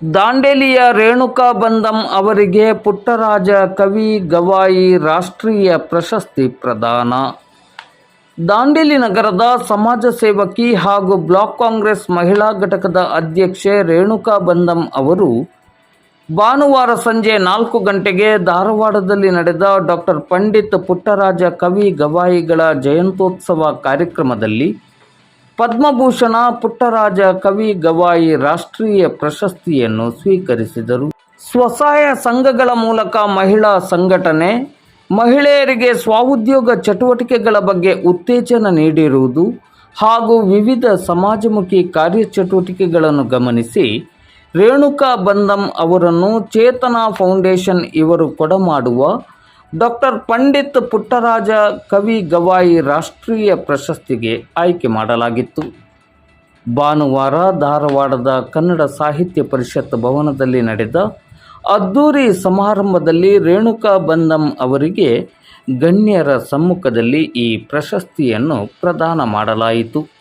ದಾಂಡೇಲಿಯ ರೇಣುಕಾ ಬಂದಂ ಅವರಿಗೆ ಪುಟ್ಟರಾಜ ಕವಿ ಗವಾಯಿ ರಾಷ್ಟ್ರೀಯ ಪ್ರಶಸ್ತಿ ಪ್ರದಾನ. ದಾಂಡೇಲಿ ನಗರದ ಸಮಾಜ ಸೇವಕಿ ಹಾಗೂ ಬ್ಲಾಕ್ ಕಾಂಗ್ರೆಸ್ ಮಹಿಳಾ ಘಟಕದ ಅಧ್ಯಕ್ಷೆ ರೇಣುಕಾ ಬಂದಂ ಅವರು ಭಾನುವಾರ ಸಂಜೆ ನಾಲ್ಕು ಗಂಟೆಗೆ ಧಾರವಾಡದಲ್ಲಿ ನಡೆದ ಡಾಕ್ಟರ್ ಪಂಡಿತ್ ಪುಟ್ಟರಾಜ ಕವಿ ಗವಾಯಿಗಳ ಜಯಂತ್ಯೋತ್ಸವ ಕಾರ್ಯಕ್ರಮದಲ್ಲಿ ಪದ್ಮಭೂಷಣ ಪುಟ್ಟರಾಜ ಕವಿ ಗವಾಯಿ ರಾಷ್ಟ್ರೀಯ ಪ್ರಶಸ್ತಿಯನ್ನು ಸ್ವೀಕರಿಸಿದರು. ಸ್ವಸಹಾಯ ಸಂಘಗಳ ಮೂಲಕ ಮಹಿಳಾ ಸಂಘಟನೆ ಮಹಿಳೆಯರಿಗೆ ಸ್ವಉದ್ಯೋಗ ಚಟುವಟಿಕೆಗಳ ಬಗ್ಗೆ ಉತ್ತೇಜನ ನೀಡಿರುವುದು ಹಾಗೂ ವಿವಿಧ ಸಮಾಜಮುಖಿ ಕಾರ್ಯಚಟುವಟಿಕೆಗಳನ್ನು ಗಮನಿಸಿ ರೇಣುಕಾ ಬಂದಂ ಅವರನ್ನು ಚೇತನ ಫೌಂಡೇಶನ್ ಇವರು ಕೊಡಮಾಡುವ ಡಾಕ್ಟರ್ ಪಂಡಿತ್ ಪುಟ್ಟರಾಜ ಕವಿ ಗವಾಯಿ ರಾಷ್ಟ್ರೀಯ ಪ್ರಶಸ್ತಿಗೆ ಆಯ್ಕೆ ಮಾಡಲಾಗಿತ್ತು. ಭಾನುವಾರ ಧಾರವಾಡದ ಕನ್ನಡ ಸಾಹಿತ್ಯ ಪರಿಷತ್ ಭವನದಲ್ಲಿ ನಡೆದ ಅದ್ದೂರಿ ಸಮಾರಂಭದಲ್ಲಿ ರೇಣುಕಾ ಬಂದಂ ಅವರಿಗೆ ಗಣ್ಯರ ಸಮ್ಮುಖದಲ್ಲಿ ಈ ಪ್ರಶಸ್ತಿಯನ್ನು ಪ್ರದಾನ ಮಾಡಲಾಯಿತು.